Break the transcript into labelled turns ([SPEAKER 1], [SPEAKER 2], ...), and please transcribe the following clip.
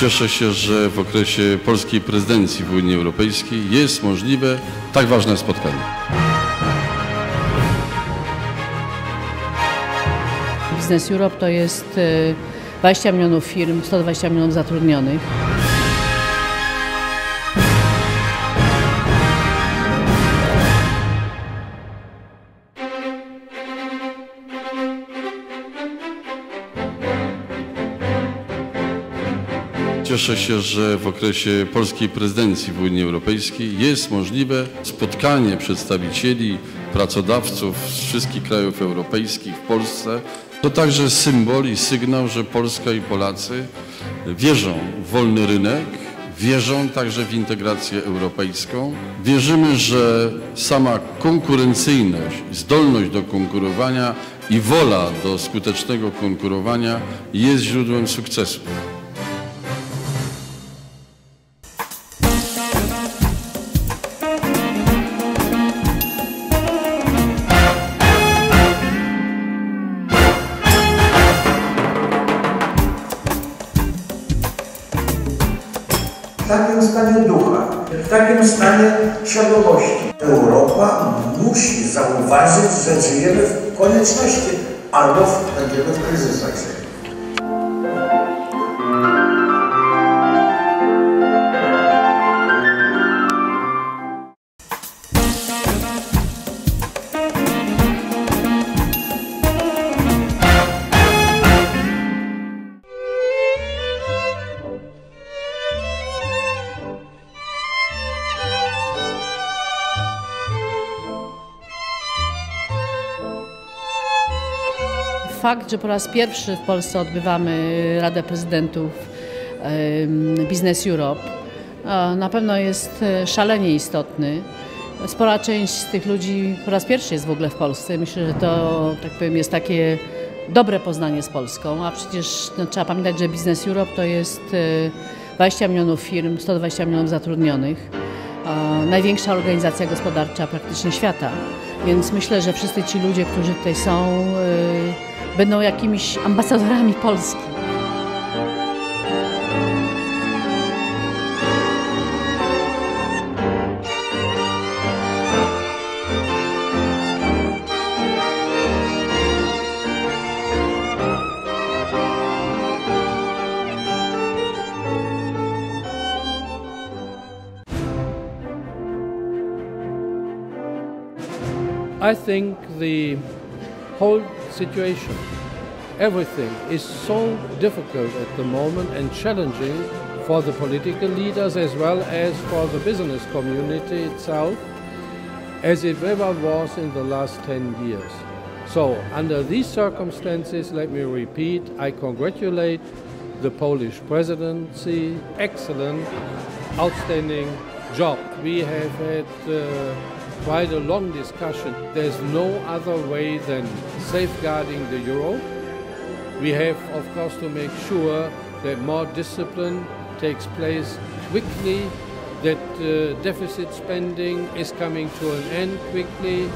[SPEAKER 1] Cieszę się, że w okresie polskiej prezydencji w Unii Europejskiej jest możliwe tak ważne spotkanie.
[SPEAKER 2] Business Europe to jest e, 20 milionów firm, 120 milionów zatrudnionych.
[SPEAKER 1] Cieszę się, że w okresie polskiej prezydencji w Unii Europejskiej jest możliwe spotkanie przedstawicieli, pracodawców z wszystkich krajów europejskich w Polsce. To także symbol i sygnał, że Polska i Polacy wierzą w wolny rynek, wierzą także w integrację europejską. Wierzymy, że sama konkurencyjność, zdolność do konkurowania i wola do skutecznego konkurowania jest źródłem sukcesu.
[SPEAKER 3] Takim stanie ducha, w takim stanie świadomości. Europa musi zauważyć, że żyjemy w konieczności albo będziemy w kryzysach
[SPEAKER 2] Fakt, że po raz pierwszy w Polsce odbywamy Radę Prezydentów Business Europe na pewno jest e, szalenie istotny. Spora część z tych ludzi po raz pierwszy jest w ogóle w Polsce. Myślę, że to tak powiem, jest takie dobre poznanie z Polską, a przecież no, trzeba pamiętać, że Business Europe to jest e, 20 milionów firm, 120 milionów zatrudnionych. Największa organizacja gospodarcza praktycznie świata. Więc myślę, że wszyscy ci ludzie, którzy tutaj są, będą jakimiś ambasadorami Polski.
[SPEAKER 4] I think the whole situation, everything is so difficult at the moment and challenging for the political leaders as well as for the business community itself as it ever was in the last 10 years. So, under these circumstances, let me repeat, I congratulate the Polish presidency. Excellent, outstanding job. We have had uh, quite a long discussion. There's no other way than safeguarding the euro. We have, of course, to make sure that more discipline takes place quickly, that uh, deficit spending is coming to an end quickly,